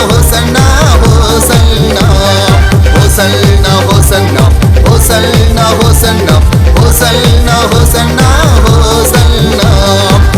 Hosanna hosanna hosanna hosanna hosanna hosanna hosanna hosanna hosanna.